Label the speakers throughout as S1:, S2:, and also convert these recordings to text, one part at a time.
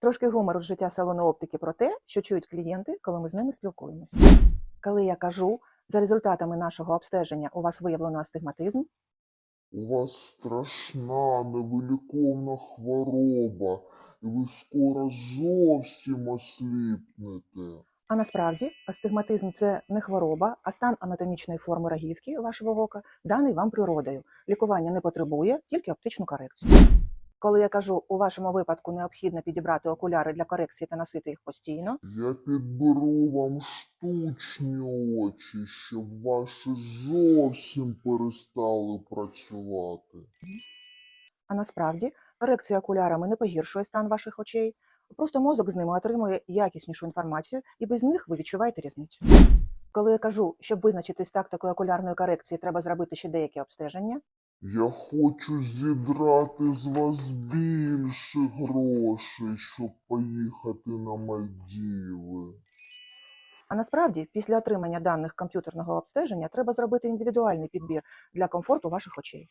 S1: Трошки гумору з життя салону оптики про те, що чують клієнти, коли ми з ними спілкуємося. Коли я кажу, за результатами нашого обстеження у вас виявлено астигматизм,
S2: У вас страшна невиліковна хвороба, і ви скоро зовсім осліпнете.
S1: а насправді астигматизм це не хвороба, а стан анатомічної форми рогівки вашого ока, даний вам природою. Лікування не потребує, тільки оптичну корекцію. Коли я кажу, у вашому випадку необхідно підібрати окуляри для корекції та носити їх постійно,
S2: Я підберу вам штучні очі, щоб ваші зовсім перестали працювати.
S1: а насправді корекція окулярами не погіршує стан ваших очей. Просто мозок з ними отримує якіснішу інформацію, і без них ви відчуваєте різницю. Коли я кажу, щоб визначитись тактикою окулярної корекції, треба зробити ще деякі обстеження.
S2: Я хочу зідрати з вас більше грошей, щоб поїхати на Мальдіви.
S1: А насправді, після отримання даних комп'ютерного обстеження, треба зробити індивідуальний підбір для комфорту ваших очей.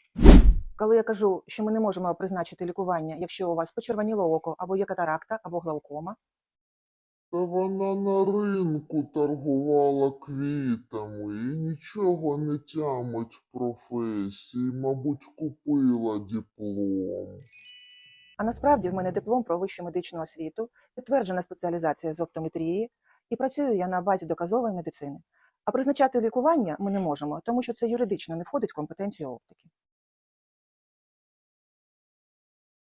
S1: Коли я кажу, що ми не можемо призначити лікування, якщо у вас почервоніло око, або є катаракта, або глаукома,
S2: Та вона на ринку торгувала квітами і нічого не тямить в професії, мабуть, купила диплом.
S1: а насправді в мене диплом про вищу медичну освіту, підтверджена спеціалізація з оптометрії, і працюю я на базі доказової медицини. А призначати лікування ми не можемо, тому що це юридично не входить в компетенцію оптики.